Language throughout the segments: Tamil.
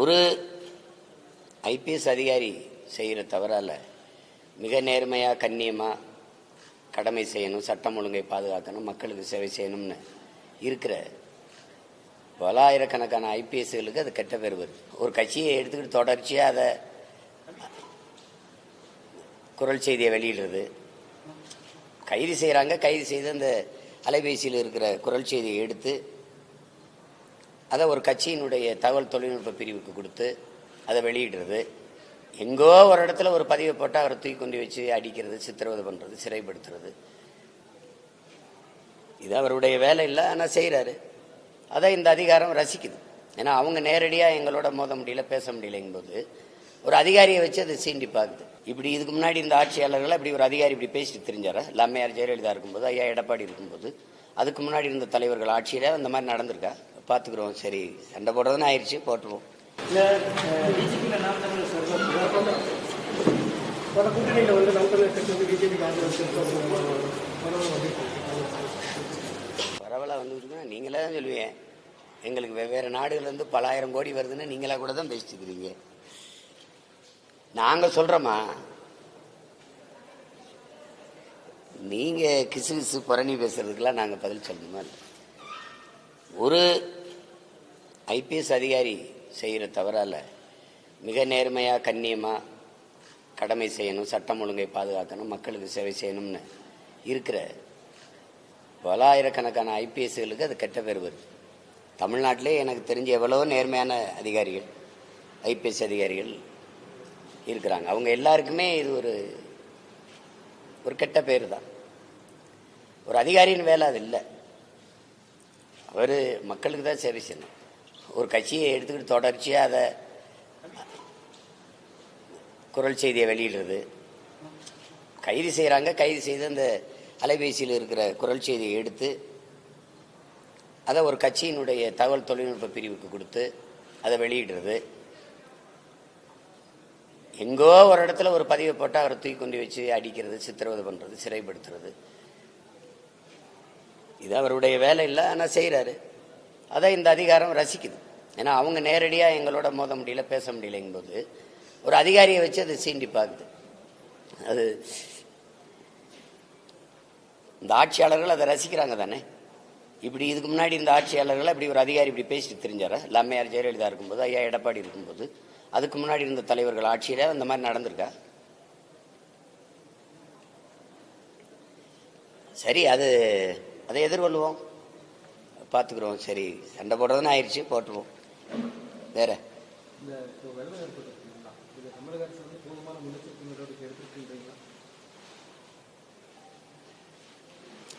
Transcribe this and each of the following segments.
ஒரு ஐபிஎஸ் அதிகாரி செய்கிற தவறால் மிக நேர்மையாக கண்ணியமாக கடமை செய்யணும் சட்டம் ஒழுங்கை பாதுகாக்கணும் மக்களுக்கு சேவை செய்யணும்னு இருக்கிற பலாயிரக்கணக்கான ஐபிஎஸ்களுக்கு அது கெட்ட பேர் வருது. ஒரு கட்சியை எடுத்துக்கிட்டு தொடர்ச்சியாக அதை குரல் செய்தியை வெளியிடுறது. கைது செய்கிறாங்க கைது செய்து அந்த அலைபேசியில் இருக்கிற குரல் செய்தியை எடுத்து அதை ஒரு கட்சியினுடைய தகவல் தொழில்நுட்ப பிரிவுக்கு கொடுத்து அதை வெளியிடுறது. எங்கோ ஒரு இடத்துல ஒரு பதிவை போட்டு அவரை தூக்கி கொண்டு வச்சு அடிக்கிறது சித்திரவதை பண்ணுறது சிறைப்படுத்துறது. இது அவருடைய வேலை இல்லை ஆனால் செய்கிறாரு அதை இந்த அதிகாரம் ரசிக்குது. ஏன்னா அவங்க நேரடியாக எங்களோட மோத முடியல பேச முடியலைங்கும்போது ஒரு அதிகாரியை வச்சு அதை சீண்டி பார்க்குது. இப்படி இதுக்கு முன்னாடி இந்த ஆட்சியாளர்கள் இப்படி ஒரு அதிகாரி இப்படி பேசிட்டு தெரிஞ்சாரா? இல்லை அம்மையார் ஜெயலலிதா இருக்கும்போது ஐயா எடப்பாடி இருக்கும்போது அதுக்கு முன்னாடி இருந்த தலைவர்கள் ஆட்சியில் அந்த மாதிரி நடந்திருக்கா? பார்த்துக்குறோம். சரி சண்டை போடுறதுன்னு ஆயிடுச்சு போட்டுருவோம். பல வந்து வந்து பரவலாக வந்துருக்குன்னா நீங்களே தான் சொல்லுவீங்க. எங்களுக்கு வெவ்வேறு நாடுகள்லேருந்து பலாயிரம் கோடி வருதுன்னு நீங்களா கூட தான் பேசிட்டு இருக்கிறீங்க நாங்கள் சொல்கிறோமா நீங்கள் கிசு கிசு புரணி பேசுறதுக்கெல்லாம் நாங்கள் பதில் சொல்லணுமா? இல்லை. ஒரு ஐபிஎஸ் அதிகாரி செய்கிற தவறால் மிக நேர்மையாக கண்ணியமாக கடமை செய்யணும் சட்டம் ஒழுங்கை பாதுகாக்கணும் மக்களுக்கு சேவை செய்யணும்னு இருக்கிற பலாயிரக்கணக்கான ஐபிஎஸ்களுக்கு அது கெட்ட பேர் வருது. தமிழ்நாட்டிலே எனக்கு தெரிஞ்ச எவ்வளவோ நேர்மையான அதிகாரிகள் ஐபிஎஸ் அதிகாரிகள் இருக்கிறாங்க. அவங்க எல்லாருக்குமே இது ஒரு ஒரு கெட்ட பேர் தான். ஒரு அதிகாரியின் வேலை அது இல்லை. அவர் மக்களுக்கு தான் சேவை செய்யணும் ஒரு கட்சியை எடுத்துக்கிட்டு தொடர்ச்சியாக அதை குரல் செய்தியை வெளியிடுறது. கைது செய்கிறாங்க கைது செய்து அந்த அலைபேசியில் இருக்கிற குரல் செய்தியை எடுத்து அதை ஒரு கட்சியினுடைய தகவல் தொழில்நுட்ப பிரிவுக்கு கொடுத்து அதை வெளியிடுறது. எங்கோ ஒரு இடத்துல ஒரு பதிவை போட்டால் அவரை தூக்கி கொண்டு வச்சு அடிக்கிறது சித்திரவதை பண்ணுறது சிறைப்படுத்துறது. இது அவருடைய வேலை இல்லை ஆனால் செய்கிறாரு அதை இந்த அதிகாரம் ரசிக்குது. ஏன்னா அவங்க நேரடியாக எங்களோட மோத முடியல பேச முடியலைங்கும்போது ஒரு அதிகாரியை வச்சு அதை சீண்டி பார்க்குது. அது இந்த ஆட்சியாளர்கள் அதை ரசிக்கிறாங்க தானே? இப்படி இதுக்கு முன்னாடி இந்த ஆட்சியாளர்கள் இப்படி ஒரு அதிகாரி இப்படி பேசிட்டு தெரிஞ்சாரா? லம்மையார் ஜெயலலிதா இருக்கும்போது ஐயா எடப்பாடி இருக்கும்போது அதுக்கு முன்னாடி இருந்த தலைவர்கள் ஆட்சியில் அந்த மாதிரி நடந்திருக்கா? சரி அது அதை எதிர்கொள்வோம். பார்த்துக்குறோம். சரி சண்டை போடுறதுன்னு ஆயிடுச்சு போட்டுருவோம். வேற?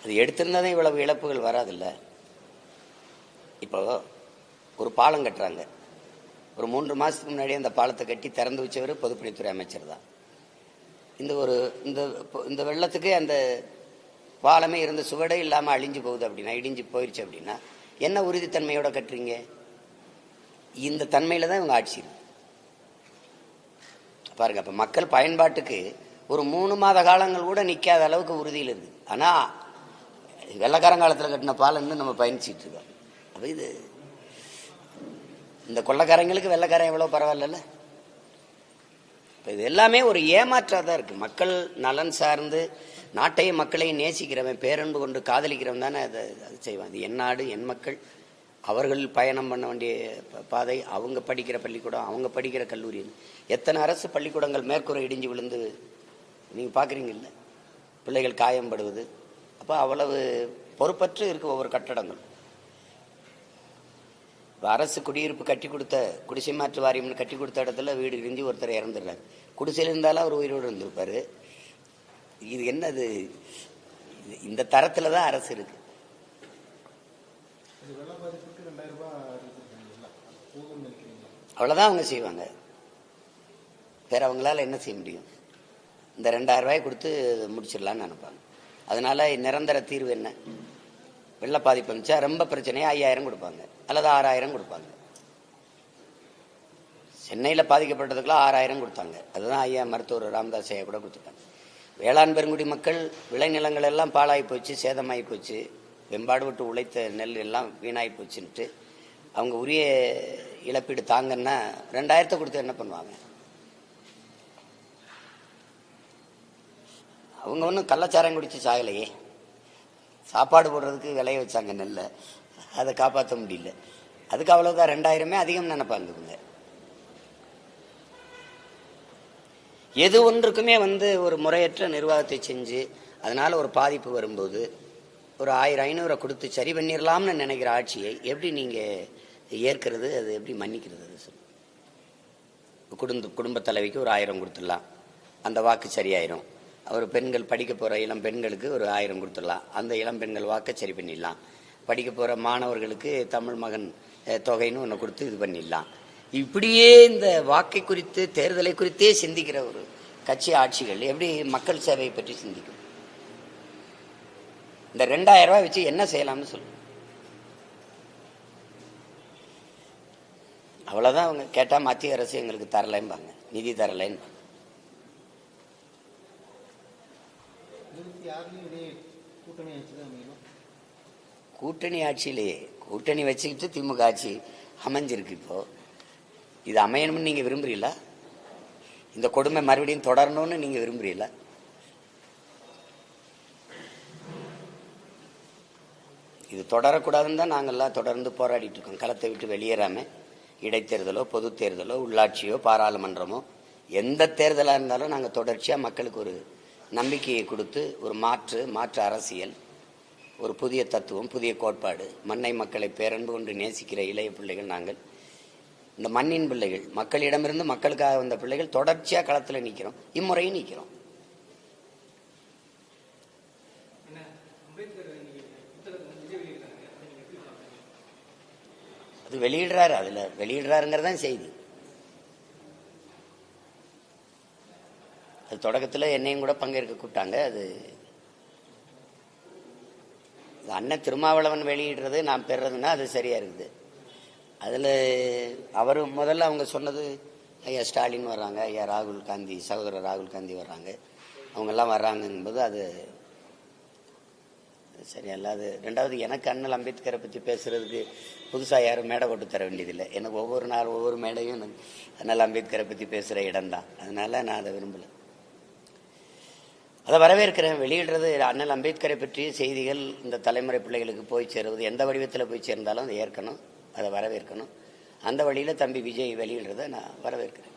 அது எடுத்திருந்தாதான் இவ்வளவு இழப்புகள் வராதுல்ல. இப்போ ஒரு பாலம் கட்டுறாங்க. ஒரு மூன்று மாதத்துக்கு முன்னாடி அந்த பாலத்தை கட்டி திறந்து வச்சவர் பொதுப்பணித்துறை அமைச்சர் தான். இந்த ஒரு இந்த இந்த வெள்ளத்துக்கு அந்த பாலமே இருந்த சுவடே இல்லாமல் அழிஞ்சு போகுது அப்படின்னா இடிஞ்சு போயிடுச்சு அப்படின்னா என்ன உறுதித்தன்மையோட கட்டுறீங்க? இந்த தன்மையில தான் இவங்க ஆட்சி பாருங்க அப்போ மக்கள் பயன்பாட்டுக்கு ஒரு மூணு மாத காலங்கள் கூட நிற்காத அளவுக்கு உறுதியில் இருக்கு ஆனால் வெள்ளக்காரங்காலத்தில் கட்டின பாலன்னு நம்ம பயணிச்சிட்டு இருக்கோம். அப்போ இது இந்த கொள்ளக்காரங்களுக்கு வெள்ளக்காரன் எவ்வளவு பரவாயில்லல்ல? இப்போ இது எல்லாமே ஒரு ஏமாற்றாக தான் இருக்கு. மக்கள் நலன் சார்ந்து நாட்டையும் மக்களையும் நேசிக்கிறவன் பேரன்பு கொண்டு காதலிக்கிறவன் தானே அதை அது செய்வான். அது என் நாடு என் மக்கள். அவர்கள் பயணம் பண்ண வேண்டிய ப- பாதை அவங்க படிக்கிற பள்ளிக்கூடம் அவங்க படிக்கிற கல்லூரி. எத்தனை அரசு பள்ளிக்கூடங்கள் மேற்கூரை இடிஞ்சு விழுந்து நீங்கள் பாக்குறீங்கல்ல? பிள்ளைகள் காயம்படுவது. அப்போ அவ்வளவு பொறுப்பற்று இருக்கு ஒவ்வொரு கட்டடங்கள். அரசு குடியிருப்பு கட்டி கொடுத்த குடிசை மாற்று வாரியம்னு கட்டி கொடுத்த இடத்துல வீடு இருந்து ஒருத்தர் இறந்துடுறாரு. குடிசையில் இருந்தாலும் அவர் உயிரோடு இருந்திருப்பாரு. இது என்னது? இந்த தரத்துல தான் அரசு இருக்கு. அவ்வளவுதான் அவங்க செய்வாங்க. வேற அவங்களால என்ன செய்ய முடியும்? இந்த ரெண்டாயிரம் ரூபாய் கொடுத்து முடிச்சிடலாம்னு நினைப்பாங்க. அதனால நிரந்தர தீர்வு என்ன? வெள்ள பாதிப்பு இருந்துச்சா ரொம்ப பிரச்சனையா ஐயாயிரம் கொடுப்பாங்க அல்லது ஆறாயிரம் கொடுப்பாங்க. சென்னையில் பாதிக்கப்பட்டதுக்குலாம் ஆறாயிரம் கொடுத்தாங்க. அதுதான் ஐயா மருத்துவர் ராமதாஸ் ஐயா கூட கொடுத்துருக்காங்க வேளாண் பெருங்குடி மக்கள் விளைநிலங்கள் எல்லாம் பாழாகி போச்சு சேதமாகி போச்சு. வெம்பாடு விட்டு உழைத்த நெல் எல்லாம் வீணாகி போச்சுன்ட்டு அவங்க உரிய இழப்பீடு தாங்கன்னா ரெண்டாயிரத்தை கொடுத்து என்ன பண்ணுவாங்க? அவங்க ஒன்றும் கள்ளச்சாரம் குடிச்சு சாகலையே. சாப்பாடு போடுறதுக்கு விளைய வச்சாங்க நெல்லை. அதை காப்பாற்ற முடியல. அதுக்கு அவ்வளோதான் ரெண்டாயிரமே அதிகம் நினைப்பாங்க இவங்க. எது ஒன்றுக்குமே வந்து ஒரு முறையற்ற நிர்வாகத்தை செஞ்சு அதனால் ஒரு பாதிப்பு வரும்போது ஒரு ஆயிரம் ஐநூறை கொடுத்து சரி பண்ணிடலாம்னு நினைக்கிற ஆட்சியை எப்படி நீங்கள் ஏற்கிறது? அது எப்படி மன்னிக்கிறது அது சொல்லுங்க குடும்ப குடும்ப தலைவிக்கு ஒரு ஆயிரம் கொடுத்துடலாம். அந்த வாக்கு சரியாயிரும். அவர் பெண்கள் படிக்க போகிற இளம் பெண்களுக்கு ஒரு ஆயிரம் கொடுத்துடலாம். அந்த இளம் பெண்கள் வாக்கை சரி பண்ணிடலாம். படிக்க போகிற மாணவர்களுக்கு தமிழ் மகன் தொகைன்னு ஒன்று கொடுத்து இது பண்ணிடலாம். இப்படியே இந்த வாக்கை குறித்து தேர்தலை குறித்தே சிந்திக்கிற ஒரு கட்சி ஆட்சிகள் எப்படி மக்கள் சேவையை பற்றி சிந்திக்கும்? இந்த ரெண்டாயிரம் ரூபாய் வச்சு என்ன செய்யலாம்னு சொல்லுங்க அவ்வளவுதான் அவங்க கேட்டா மத்திய அரசு எங்களுக்கு தரலைம்பாங்க. நிதி தரலைன்னு. கூட்டணி ஆட்சியிலேயே கூட்டணி வச்சுக்கிட்டு திமுக ஆட்சி அமைஞ்சிருக்கு இப்போ. இது அமையணும்னு நீங்கள் விரும்புகிறீங்களா இந்த கொடுமை மறுபடியும் தொடரணும்னு நீங்கள் விரும்புகிறீங்களா இது தொடரக்கூடாதுன்னு தான் நாங்கள்லாம் தொடர்ந்து போராடிட்டு இருக்கோம். களத்தை விட்டு வெளியேறாமல் இடைத்தேர்தலோ பொது தேர்தலோ உள்ளாட்சியோ பாராளுமன்றமோ எந்த தேர்தலாக இருந்தாலும் நாங்கள் தொடர்ச்சியாக மக்களுக்கு ஒரு நம்பிக்கையை கொடுத்து ஒரு மாற்று மாற்று அரசியல் ஒரு புதிய தத்துவம் புதிய கோட்பாடு மண்ணை மக்களை பேரன்பு கொண்டு நேசிக்கிற இளைய பிள்ளைகள் நாங்கள் இந்த மண்ணின் பிள்ளைகள் மக்களிடமிருந்து மக்களுக்காக வந்த பிள்ளைகள் தொடர்ச்சியாக களத்தில் நிற்கிறோம் இம்முறையும் நிற்கிறோம் அது வெளியிடுறாரு. அதுல வெளியிடுறாருங்கிறது தான் செய்தி. அது தொடக்கத்தில் என்னையும் கூட பங்கேற்க கூப்பிட்டாங்க. அது அண்ணன் திருமாவளவன் வெளியிடுறது நான் பெறுறதுன்னா அது சரியா இருக்குது. அதில் அவர் முதல்ல அவங்க சொன்னது ஐயா ஸ்டாலின் வர்றாங்க ஐயா ராகுல் காந்தி சகோதரர் ராகுல் காந்தி வர்றாங்க. அவங்கெல்லாம் வர்றாங்கும்போது அது சரி அல்லாது ரெண்டாவது எனக்கு அண்ணல் அம்பேத்கரை பற்றி பேசுகிறதுக்கு புதுசாக யாரும் மேடை போட்டு தர வேண்டியதில்லை. எனக்கு ஒவ்வொரு நாள் ஒவ்வொரு மேடையும் எனக்கு அண்ணல் அம்பேத்கரை பற்றி பேசுகிற இடம்தான். அதனால் நான் அதை விரும்பலை. அதை வரவேற்கிறேன். வெளியிடுறது அண்ணல் அம்பேத்கரை பற்றிய செய்திகள் இந்த தலைமுறை பிள்ளைகளுக்கு போய் சேருவது எந்த வடிவத்தில் போய் சேர்ந்தாலும் அதை ஏற்கணும். அதை வரவேற்கணும். அந்த வழியில் தம்பி விஜய் வெளியிடுறதை நான் வரவேற்கிறேன்.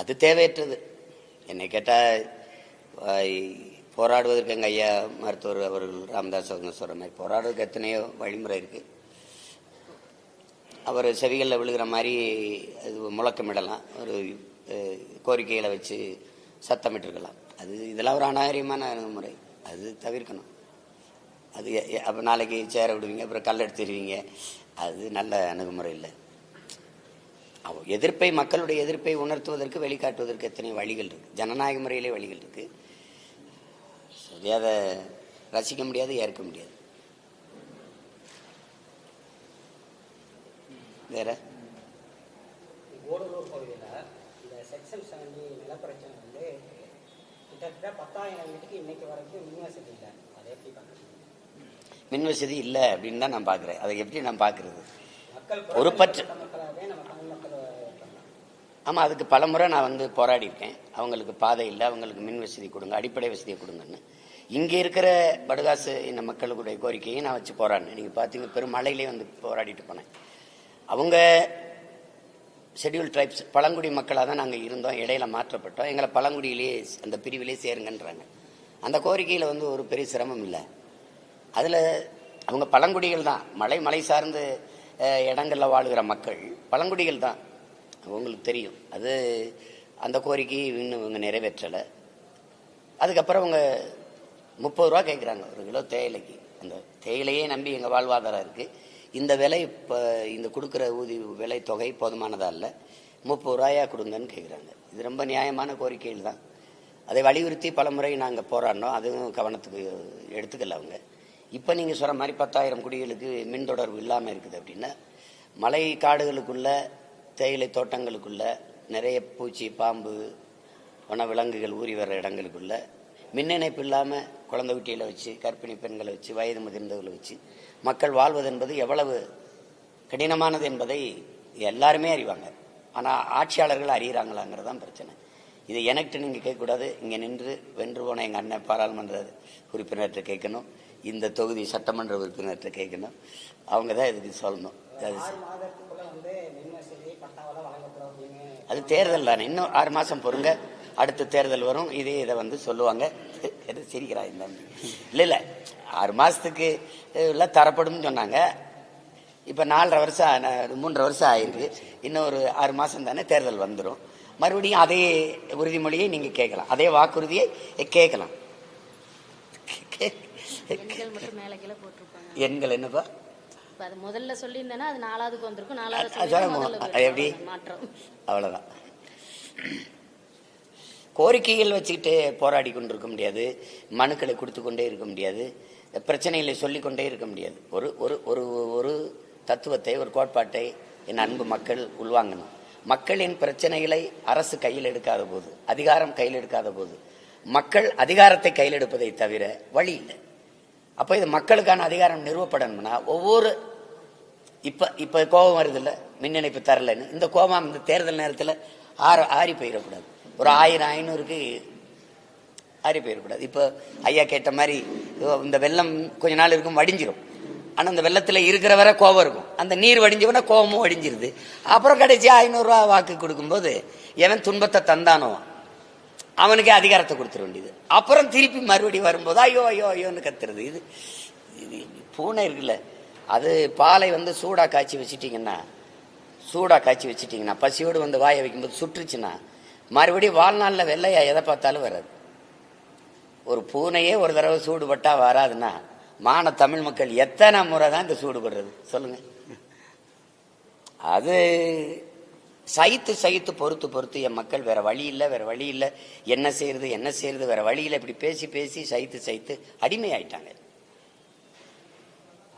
அது தேவையற்றது. என்னை கேட்டால் போராடுவதற்கு எங்கள் ஐயா மருத்துவர் அவர்கள் ராமதாஸ் அவங்க சொல்கிற மாதிரி போராடுவதற்கு எத்தனையோ வழிமுறை இருக்குது அவர் செவிகளில் விழுகிற மாதிரி அது முழக்கமிடலாம். ஒரு கோரிக்கைகளை வச்சு சத்தமிட்டிருக்கலாம். அது இதெல்லாம் ஒரு அநாகரிகமான அணுகுமுறை அது தவிர்க்கணும். அது அப்போ நாளைக்கு சேர விடுவீங்க அப்புறம் கல் எடுத்துருவீங்க. அது நல்ல அணுகுமுறை இல்லை. அவ- எதிர்ப்பை மக்களுடைய எதிர்ப்பை உணர்த்துவதற்கு வெளிக்காட்டுவதற்கு எத்தனை வழிகள் இருக்கு? ஜனநாயக முறையிலே வழிகள் இருக்கு. அதை ரசிக்க முடியாது ஏற்க முடியாது. வேற? கிட்டத்தட்ட பத்தாயிரம் வீட்டுக்கு இன்னைக்கு வரைக்கும் மின் வசதி இல்லை. அதை எப்படி பார்க்குறீங்க. மின் வசதி இல்லை அப்படின்னு தான் நான் பார்க்குறேன். அதை எப்படி நான் பார்க்கறது? ஒரு பற்று ஆமாம் அதுக்கு பலமுறை நான் வந்து போராடி இருக்கேன் அவங்களுக்கு பாதை இல்லை அவங்களுக்கு மின் வசதி கொடுங்க அடிப்படை வசதியை கொடுங்கன்னு. இங்கே இருக்கிற படுகாசு இந்த மக்களுடைய கோரிக்கையை நான் வச்சு போராடினேன். நீங்கள் பார்த்தீங்க பெருமழையிலே வந்து போராடிட்டு போனேன். அவங்க ஷெட்யூல் ட்ரைப்ஸ் பழங்குடி மக்களாக தான் நாங்கள் இருந்தோம் இடையில மாற்றப்பட்டோம். எங்களை பழங்குடியிலேயே அந்த பிரிவிலே சேருங்கன்றாங்க. அந்த கோரிக்கையில் வந்து ஒரு பெரிய சிரமம் இல்லை. அதில் அவங்க பழங்குடிகள் தான். மலை மலை சார்ந்த இடங்களில் வாழுகிற மக்கள் பழங்குடிகள் தான். அவங்களுக்கு தெரியும். அது அந்த கோரிக்கை இன்னும் இவங்க நிறைவேற்றலை. அதுக்கப்புறம் அவங்க முப்பது ரூபா கேட்குறாங்க ஒரு கிலோ தேயிலைக்கு. அந்த தேயிலையே நம்பி எங்கள் வாழ்வாதாரம் இருக்குது இந்த விலை இப்போ இந்த கொடுக்குற ஊதி விலை தொகை போதுமானதா இல்லை முப்பது ரூபாயா கொடுங்கன்னு கேட்குறாங்க இது ரொம்ப நியாயமான கோரிக்கைகள் தான். அதை வலியுறுத்தி பல முறை நாங்கள் போராடினோம். அதுவும் கவனத்துக்கு எடுத்துக்கல அவங்க. இப்போ நீங்கள் சொல்கிற மாதிரி பத்தாயிரம் குடிகளுக்கு மின் தொடர்பு இல்லாமல் இருக்குது அப்படின்னா மலை காடுகளுக்குள்ள தேயிலை தோட்டங்களுக்குள்ள நிறைய பூச்சி பாம்பு வன விலங்குகள் ஊறி வர்ற இடங்களுக்குள்ள மின் இணைப்பு இல்லாமல் குழந்தை குட்டியில் வச்சு கர்ப்பிணி பெண்களை வச்சு வயது முதிர்ந்தவர்களை வச்சு மக்கள் வாழ்வது என்பது எவ்வளவு கடினமானது என்பதை எல்லாருமே அறிவாங்க. ஆனால் ஆட்சியாளர்கள் அறிகிறாங்களாங்கிறது தான் பிரச்சனை. இது எனக்கு நீங்கள் கேட்கக்கூடாது. இங்கே நின்று வென்று போன எங்கள் அண்ணன் பாராளுமன்ற உறுப்பினர்கிட்ட கேட்கணும். இந்த தொகுதி சட்டமன்ற உறுப்பினர்கிட்ட கேட்கணும். அவங்க தான் இதுக்கு சொல்லணும். அது அது தேர்தல் தானே. இன்னும் ஆறு மாசம் பொறுங்க. அடுத்த தேர்தல் வரும் இதே இதை வந்து சொல்லுவாங்க. எது சிரிக்கிறா இந்த இல்ல இல்ல. ஆறு மாசத்துக்கு எல்லாம் தரப்படும்னு சொன்னாங்க. இப்ப நாலரை வருஷம் மூன்றரை வருஷம் ஆயிருக்கு. இன்னும் ஒரு ஆறு மாசம் தானே தேர்தல் வந்துடும் மறுபடியும் அதே உறுதிமொழியை நீங்க கேட்கலாம். அதே வாக்குறுதியை கேட்கலாம். எண்கள் என்னப்பா? முதல்ல சொல்லியிருந்தேன்னா அது நாலாவதுக்கு வந்திருக்கும். நாலாவது. எப்படி? மாற்றம். அவ்வளவுதான். கோரிக்கைகள் வச்சுக்கிட்டு போராடி கொண்டிருக்க முடியாது. மனுக்களை கொடுத்து கொண்டே இருக்க முடியாது. பிரச்சனைகளை சொல்லிக்கொண்டே இருக்க முடியாது. ஒரு ஒரு ஒரு ஒரு தத்துவத்தை ஒரு கோட்பாட்டை என் அன்பு மக்கள் உள்வாங்கணும். மக்களின் பிரச்சனைகளை அரசு கையில் எடுக்காத போது அதிகாரம் கையில் எடுக்காத போது மக்கள் அதிகாரத்தை கையில் எடுப்பதை தவிர வழி இல்லை. அப்போ இது மக்களுக்கான அதிகாரம் நிறுவப்படணும்னா ஒவ்வொரு இப்போ இப்போ கோபம் வருது இல்லை மின் இணைப்பு தரலைன்னு. இந்த கோபம் இந்த தேர்தல் நேரத்தில் ஆற ஆறி போயிடக்கூடாது. ஒரு ஆயிரம் ஐநூறுக்கு ஆறி போயிடக்கூடாது இப்போ ஐயா கேட்ட மாதிரி இந்த வெள்ளம் கொஞ்ச நாள் இருக்கும் வடிஞ்சிரும். ஆனால் அந்த வெள்ளத்தில் இருக்கிற வரை கோபம் இருக்கும். அந்த நீர் வடிஞ்சவனா கோபமும் வடிஞ்சிருது. அப்புறம் கடைசி ஐநூறுரூவா வாக்கு கொடுக்கும்போது எவன் துன்பத்தை தந்தானோ அவனுக்கே அதிகாரத்தை கொடுத்துட வேண்டியது. அப்புறம் திருப்பி மறுபடி வரும்போது ஐயோ ஐயோ ஐயோன்னு கத்துறது. இது இது பூனை இருக்குல்ல அது பாலை வந்து சூடாக காய்ச்சி வச்சுட்டிங்கன்னா சூடாக காய்ச்சி வச்சுட்டிங்கன்னா பசியோடு வந்து வாயை வைக்கும்போது சுற்றுச்சுன்னா மறுபடியும் வாழ்நாளில் வெள்ளையா எதை பார்த்தாலும் வராது. ஒரு பூனையே ஒரு தடவை சூடுபட்டா வராதுன்னா மான தமிழ் மக்கள் எத்தனை முறை தான் இந்த சூடுபடுறது? சொல்லுங்க. அது சகித்து சகித்து பொறுத்து பொறுத்து என் மக்கள் வேற வழி இல்லை வேற வழி இல்லை. என்ன செய்யறது என்ன செய்யறது வேற வழி இல்லை. இப்படி பேசி பேசி சகித்து சகித்து அடிமையாயிட்டாங்க.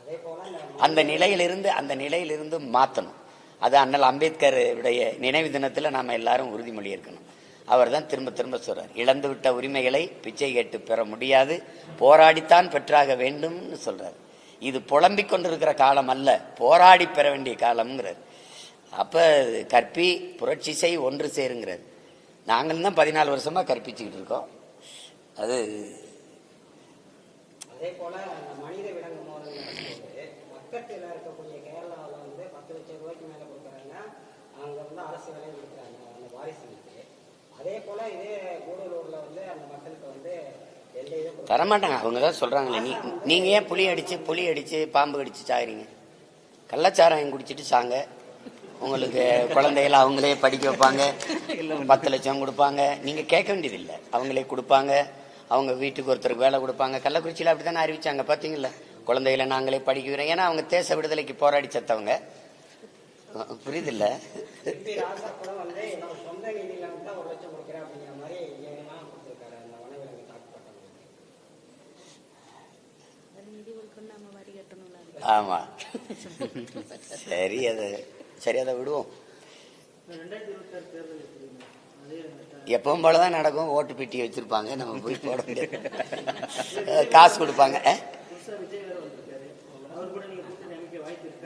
அதே போல இந்த அந்த நிலையிலிருந்து அந்த நிலையிலிருந்து மாற்றணும் அது அண்ணல் அம்பேத்கர் உடைய நினைவு தினத்தில் நாம் எல்லாரும் உறுதிமொழி இருக்கணும் அவர் தான் திரும்ப திரும்ப சொல்றார் இழந்து விட்ட உரிமைகளை பிச்சை கேட்டு பெற முடியாது போராடித்தான் பெற்றாக வேண்டும்னு சொல்றார். இது புலம்பிக் கொண்டிருக்கிற காலம் அல்ல போராடி பெற வேண்டிய காலம்ங்கிறார். அப்ப கற்பி புரட்சி செய் ஒன்று சேருங்கிறார். நாங்களும் தான் பதினாலு வருஷமா கற்பிச்சுக்கிட்டு இருக்கோம். அது அதே போல மனித விலங்கு மோதல் நடக்கும்போது இருக்கக்கூடிய பத்து லட்சம் ரூபாய்க்கு மேலே கொடுக்குறாங்க அங்கே வந்து அரசு விலை கொடுக்குறாங்க அந்த வாரிசுகளுக்கு அதே போல இதே கூடலூர்ல வந்து அந்த மக்களுக்கு வந்து தரமாட்டாங்க. அவங்க தான் சொல்றாங்களே நீ நீங்க ஏன் புளி அடிச்சு புளி அடிச்சு பாம்பு கடிச்சு சாகுறீங்க? கள்ளச்சாராயம் குடிச்சிட்டு சாங்க. உங்களுக்கு குழந்தைகளை அவங்களே படிக்க வைப்பாங்க. பத்து லட்சம் கொடுப்பாங்க. நீங்க கேட்க வேண்டியதில்லை. அவங்களே கொடுப்பாங்க. அவங்க வீட்டுக்கு ஒருத்தருக்கு வேலை கொடுப்பாங்க. கள்ளக்குறிச்சியில் அப்படித்தானே அறிவிச்சாங்க பாத்தீங்களா குழந்தைகளை நாங்களே படிக்க வைக்கிறோம். ஏன்னா அவங்க தேச விடுதலைக்கு போராடி செத்தவங்க. புரியுதில்ல. ஆமா. சரி அதை சரி அதை விடுவோம். எப்பவும் போலதான் நடக்கும். ஓட்டு பெட்டி வச்சிருப்பாங்க. நம்ம போய் போட முடியாது. காசு கொடுப்பாங்க அஹ்? புதுசா விஜய் வேற வந்திருக்காரு அவர் கூட நீங்க கூட்டணி அமைக்க வாய்ப்பு இருக்கா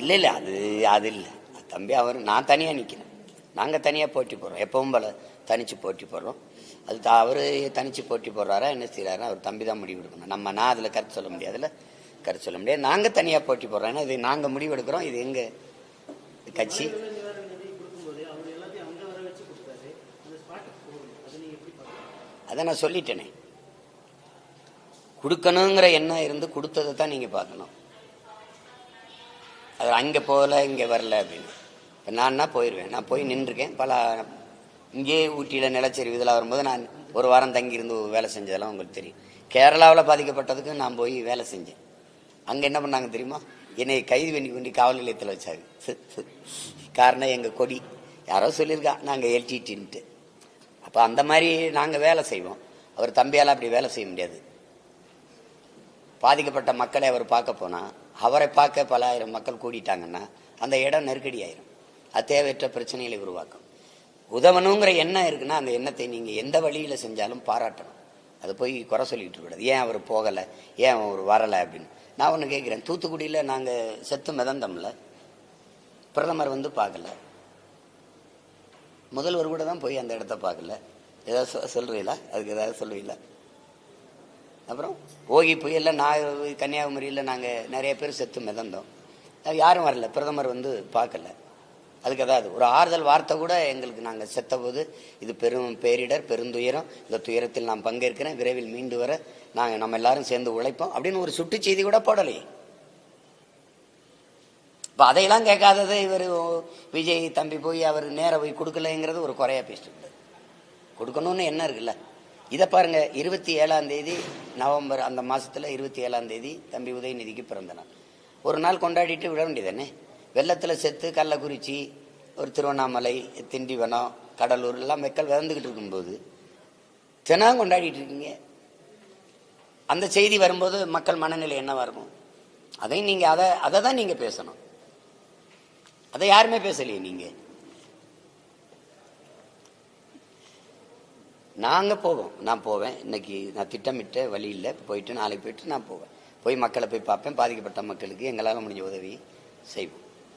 இல்லை இல்லை அது அது இல்லை. தம்பி அவர் நான் தனியாக நிற்கிறேன் நாங்கள் தனியாக போட்டி போடுறோம். எப்பவும் போல தனித்து போட்டி போடுறோம். அது அவர் தனித்து போட்டி போடுறாரா என்ன செய்யறாரு அவர் தம்பி தான் முடிவு எடுக்கணும். நம்ம நான் அதில் கருத்து சொல்ல முடியாதுல கருத்து சொல்ல முடியாது. நாங்கள் தனியாக போட்டி போடுறோம். ஏன்னா இது நாங்கள் முடிவு எடுக்கிறோம். இது எங்கள் கட்சி? அதை நான் சொல்லிட்டேனே. கொடுக்கணுங்கிற எண்ணம் இருந்து கொடுத்ததை தான் நீங்கள் பார்க்கணும். அவர் அங்கே போகல இங்கே வரல அப்படின்னு. இப்போ நான்னா போயிடுவேன் நான் போய் நின்றுருக்கேன். பல இங்கேயே ஊட்டியில் நிலச்சரிவு இதெல்லாம் வரும்போது நான் ஒரு வாரம் தங்கி இருந்து வேலை செஞ்சதெல்லாம் உங்களுக்கு தெரியும். கேரளாவில் பாதிக்கப்பட்டதுக்கு நான் போய் வேலை செஞ்சேன். அங்கே என்ன பண்ணாங்க தெரியுமா? என்னை கைது பண்ணி கொண்டு காவல் நிலையத்தில் வச்சாங்க காரணம் எங்கள் கொடி. யாரோ சொல்லியிருக்கா நாங்கள் எல்டிடின்ட்டு. அப்போ அந்த மாதிரி நாங்கள் வேலை செய்வோம். அவர் தம்பியால் அப்படி வேலை செய்ய முடியாது. பாதிக்கப்பட்ட மக்களை அவர் பார்க்க போனால் அவரை பார்க்க பல ஆயிரம் மக்கள் கூடிட்டாங்கன்னா அந்த இடம் நெருக்கடி ஆயிரும் அது தேவையற்ற பிரச்சனைகளை உருவாக்கும். உதவணுங்கிற எண்ணம் இருக்குன்னா அந்த எண்ணத்தை நீங்கள் எந்த வழியில் செஞ்சாலும் பாராட்டணும். அது போய் குறை சொல்லிட்டு இருக்கக்கூடாது. ஏன் அவர் போகலை? ஏன் அவர் வரலை அப்படின்னு. நான் ஒன்று கேட்குறேன் தூத்துக்குடியில் நாங்கள் செத்து மிதந்தோம்ல பிரதமர் வந்து பார்க்கல. முதல்வர் கூட தான் போய் அந்த இடத்த பார்க்கல. ஏதாவது சொ- அதுக்கு ஏதாவது சொல்லுவீங்களா அப்புறம் ஓகி புயலில் நான் கன்னியாகுமரியில் நாங்கள் நிறைய பேர் செத்து மிதந்தோம். அது யாரும் வரல. பிரதமர் வந்து பார்க்கல. அதுக்கு அதாவது ஒரு ஆறுதல் வார்த்தை கூட எங்களுக்கு நாங்கள் செத்த போது இது பெரும் பேரிடர் பெருந்துயரம் இந்த துயரத்தில் நான் பங்கேற்கிறேன் விரைவில் மீண்டு வர நாங்கள் நம்ம எல்லாரும் சேர்ந்து உழைப்போம் அப்படின்னு ஒரு சுட்டு செய்தி கூட போடலையே இப்போ அதையெல்லாம் கேட்காதது இவர் விஜய் தம்பி போய் அவர் நேராக போய் கொடுக்கலைங்கிறது ஒரு குறையா பேசிட்டு கொடுக்கணும்னு என்ன இருக்குல்ல? இதை பாருங்க இருபத்தி ஏழாம் தேதி நவம்பர் அந்த மாசத்துல இருபத்தி ஏழாம் தேதி தம்பி உதயநிதிக்கு பிறந்த நாள். ஒரு நாள் கொண்டாடிட்டு விட வேண்டியதானே? வெள்ளத்துல செத்து கள்ளக்குறிச்சி ஒரு திருவண்ணாமலை திண்டிவனம் கடலூர் எல்லாம் மக்கள் விதந்துக்கிட்டு இருக்கும்போது தினம் கொண்டாடிட்டு இருக்கீங்க. அந்த செய்தி வரும்போது மக்கள் மனநிலை என்னவா இருக்கும்? அதையும் நீங்க அதை அதை தான் நீங்க பேசணும். அதை யாருமே பேசலையே நீங்கள் நாங்கள் போவோம். நான் போவேன். இன்னைக்கு நான் திட்டமிட்ட வழி இல்லை. போயிட்டு நாளைக்கு போயிட்டு நான் போவேன். போய் மக்களை போய் பார்ப்பேன். பாதிக்கப்பட்ட மக்களுக்கு எங்களால் முடிஞ்ச உதவி செய்வோம்.